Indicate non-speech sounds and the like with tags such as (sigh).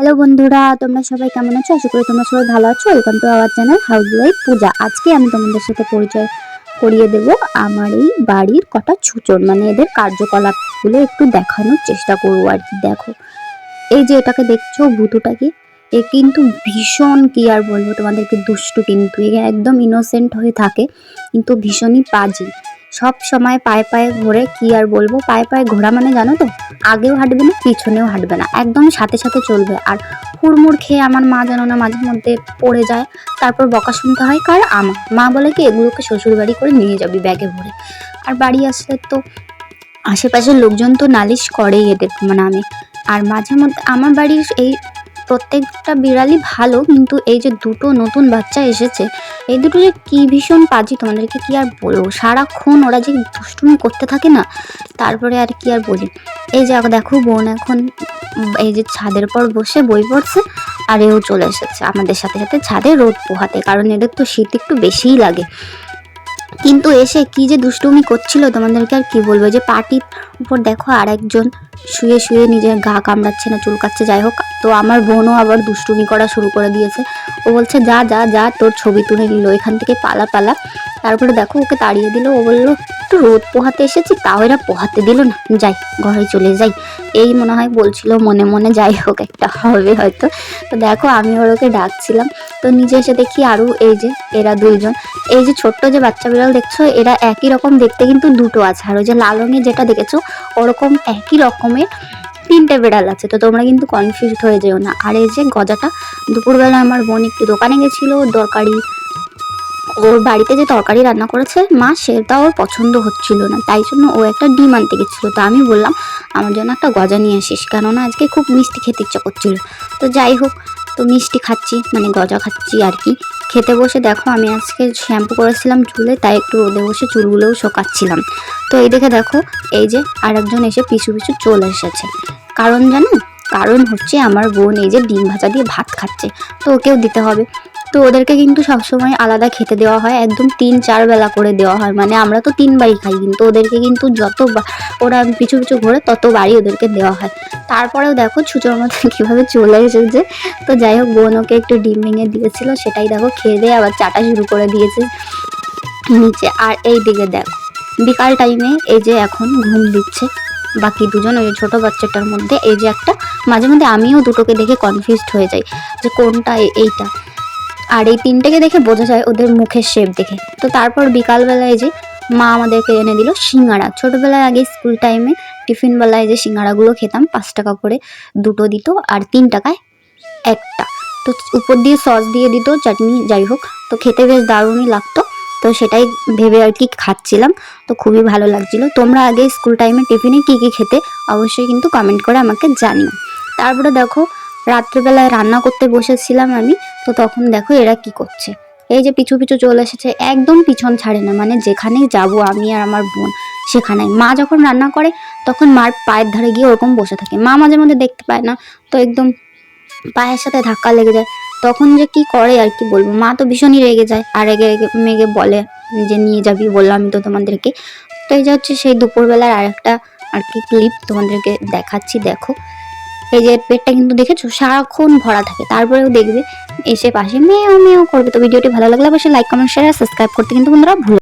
Hello বন্ধুরা, তোমরা সবাই কেমন আছো? আশা করি তোমরা সবাই ভালো আছো। Welcome to our channel housewife Puja আজকে আমি তোমাদের সাথে পরিচয় করিয়ে দেব আমার এই বাড়ির কটা ছুচন মানে এদের কার্যকলাপগুলো একটু দেখানোর চেষ্টা করব আর কি। দেখো, এই যে এটাকে দেখছ, ভুতুটাকে, এ কিন্তু ভীষণ কি আর বলব তোমাদেরকে, দুষ্টু কিন্তু। এ একদম ইনোসেন্ট হয়ে থাকে, কিন্তু ভীষণই পাজি। সব সময় পায়ে পায়ে ঘোরে কি আর বলব? পায়ে পায়ে ঘোরা মানে জানো তো? আগেও হাঁটবে না, পিছনেও হাঁটবে না। একদম সাথে সাথে চলবে। আর হুড়মুড় খেয়ে আমার মা যেন না মাঝে মধ্যে পড়ে যায়, তারপর বকা শুনতে হয়, কার? আমার। মা বলে কি, এগুলোকে শ্বশুর বাড়ি করে নিয়ে যাবি ব্যাগে ভরে। আর বাড়ি আসলে তো আশেপাশের লোকজন তো নালিশ করেই এদের মানে আমি। আর মাঝে মধ্যে আমার বাড়ির এই প্রত্যেকটা বিড়ালই ভালো, কিন্তু এই যে দুটো নতুন বাচ্চা এসেছে এই দুটো যে কী ভীষণ পাজি তোমাদেরকে কি আর বলব? সারাক্ষণ ওরা যে দুষ্টুমি করতে থাকে না, তারপরে আর কি আর বলি? এই যে দেখো, বোন এখন এই যে ছাদের পর বসে বই পড়ছে, আর এও চলে এসেছে আমাদের সাথে সাথে ছাদে রোদ পোহাতে, কারণ এদের তো শীত একটু বেশিই লাগে। কিন্তু এসে কি যে দুষ্টুমি করছিল তোমাদেরকে আর কি বলব? যে পার্টির উপর দেখো আর একজন শুয়ে শুয়ে নিজের গা কামড়াচ্ছে না, চুলকাচ্ছে, যাই হোক। তো আমার বোনও আবার দুষ্টুমি করা শুরু করে দিয়েছে। ও বলছে, যা যা যা, তোর ছবি তুলে নিল। এখান থেকে পালা পালা। তারপরে দেখো, ওকে তাড়িয়ে দিল। ও বলল, একটু রোদ পোহাতে এসেছি তাও এরা পোহাতে দিল না। যাই, ঘরে চলে যাই। এই মনে হয় বলছিল, মনে মনে যাই হোক, একটা হবে হয়তো। তো দেখো, আমি ওর ওকে ডাকছিলাম। তো নিজে এসে দেখি আরও এই যে, এরা দুইজন। এই যে ছোট্ট যে বাচ্চা বিড়াল দেখছ, এরা একই রকম দেখতে কিন্তু দুটো আছে। আর ওই যে লাল রঙের যেটা দেখেছ, ওরকম একই রকমের তিনটে বিড়াল আছে। তো তোমরা কিন্তু কনফিউজ হয়ে যেও না। আর এই যে গজাটা, দুপুরবেলা আমার বোন একটু দোকানে গেছিল, দরকারি ওর বাড়িতে যে তরকারি রান্না করেছে, মা সেটা ওর পছন্দ হচ্ছিল না। তাই জন্য ও একটা ডিম আনতে গেছিল। তো আমি বললাম, আমার জন্য একটা গজা নিয়ে আসিস। কেননা আজকে খুব মিষ্টি খেতে ইচ্ছা করছিল। তো যাই হোক, তো মিষ্টি খাচ্ছি মানে গজা খাচ্ছি আর কি। খেতে বসে দেখো, আমি আজকে শ্যাম্পু করেছিলাম চুলে, তাই একটু রোদে বসে চুলগুলোও শোকাচ্ছিলাম। তো এই দেখে দেখো, এই যে আরেকজন এসে পিছু পিছু চলে এসেছে। কারণ জানো? কারণ হচ্ছে আমার বোন এই যে ডিম ভাজা দিয়ে ভাত খাচ্ছে। তো ওকেও দিতে হবে। তো ওদেরকে কিন্তু সবসময় আলাদা খেতে দেওয়া হয়, একদম তিন চার বেলা করে দেওয়া হয়। মানে আমরা তো তিনবারই খাই, কিন্তু ওদেরকে কিন্তু যত ওরা পিছু পিছু ঘোরে তত বাড়ি ওদেরকে দেওয়া হয়। তারপরেও দেখো ছুচোর মধ্যে (laughs) কীভাবে চলে এসেছে। তো যাই হোক, বোন ওকে একটু ডিম ভেঙে দিয়েছিল, সেটাই দেখো খেয়ে দিয়ে আবার চাটা শুরু করে দিয়েছে নিচে। আর এই দিকে দেখো, বিকাল টাইমে এই যে এখন ঘুম দিচ্ছে বাকি দুজন, ওই ছোটো বাচ্চাটার মধ্যে। এই যে একটা, মাঝে মধ্যে আমিও দুটোকে দেখে কনফিউজড হয়ে যাই যে কোনটা এইটা। আর এই তিনটেকে দেখে বোঝা যায় ওদের মুখের শেপ দেখে। তো তারপর বিকালবেলায় যে মা আমাদেরকে এনে দিল সিঙ্গাড়া। ছোটোবেলায় আগে স্কুল টাইমে টিফিন বেলায় যে সিঙ্গাড়াগুলো খেতাম, পাঁচ টাকা করে দুটো দিত আর তিন টাকায় একটা। তো উপর দিয়ে সস দিয়ে দিত, চাটনি, যাই হোক। তো খেতে বেশ দারুণই লাগতো। তো সেটাই ভেবে আর কি খাচ্ছিলাম। তো খুবই ভালো লাগছিল। তোমরা আগে স্কুল টাইমে টিফিনে কি কি খেতে, অবশ্যই কিন্তু কমেন্ট করে আমাকে জানিও। তারপরে দেখো রাত্রেবেলায় রান্না করতে বসেছিলাম আমি, তো তখন দেখো এরা কি করছে। এই যে পিছু পিছু চলে এসেছে, একদম পিছন ছাড়ে না মানে যেখানেই যাব আমি আর আমার বোন সেখানে মা যখন রান্না করে, তখন মার পায়ের ধারে গিয়ে ওরকম বসে থাকে। মা মাঝে মধ্যে দেখতে পায় না, তো একদম পায়ের সাথে ধাক্কা লেগে যায়। তখন যে কি করে আর কি বলব, মা তো ভীষণই রেগে যায় আর রেগে রেগে মেগে বলে যে নিয়ে যাবি, বললাম আমি তো তোমাদেরকে। তো এই যে হচ্ছে সেই দুপুরবেলার আরেকটা আর কি ক্লিপ তোমাদেরকে দেখাচ্ছি, দেখো। এই যে পেটটা কিন্তু দেখেছ সারাক্ষণ ভরা থাকে। তারপরেও দেখবে এসে পাশে মেয়েও মেয়েও করবে। তো ভিডিওটি ভালো লাগলে অবশ্যই লাইক কমেন্ট শেয়ার সাবস্ক্রাইব করতে কিন্তু বন্ধুরা ভুলো